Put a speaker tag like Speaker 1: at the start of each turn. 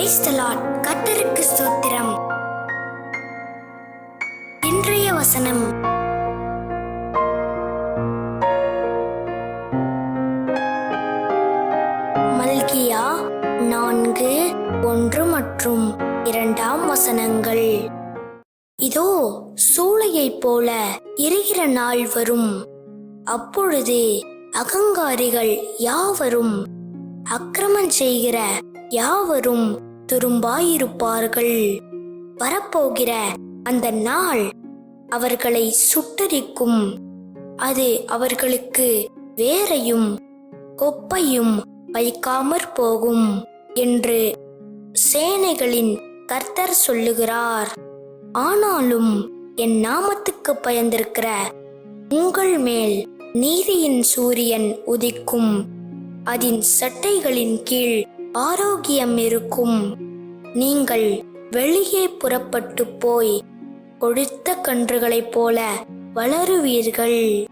Speaker 1: பிரைசலாட் கத்தருக்கு ஸ்தோத்திரம். இன்றைய வசனம். மல்கியா நான்கு ஒன்று மற்றும் இரண்டாம் வசனங்கள். இதோ சூளையைப் போல எரிகிற நாள் வரும். அப்பொழுது அகங்காரிகள் யாவரும் அக்கிரமம் செய்கிற யாவரும் துரும்பாயிருப்பார்கள். வரப்போகிற அந்த நாள் அவர்களை சுட்டரிக்கும். அது அவர்களுக்கு வேறையும் கொப்பையும் வைக்காமற் போகும் என்று சேனைகளின் கர்த்தர் சொல்லுகிறார். ஆனாலும் என் நாமத்துக்கு பயந்திருக்கிற உங்கள் மேல் நீதியின் சூரியன் உதிக்கும். அதன் சட்டைகளின் கீழ் ஆரோக்கியம் இருக்கும். நீங்கள் வெளியே புறப்பட்டு போய் கொழுத்த கன்றுகளைப் போல வளருவீர்கள்.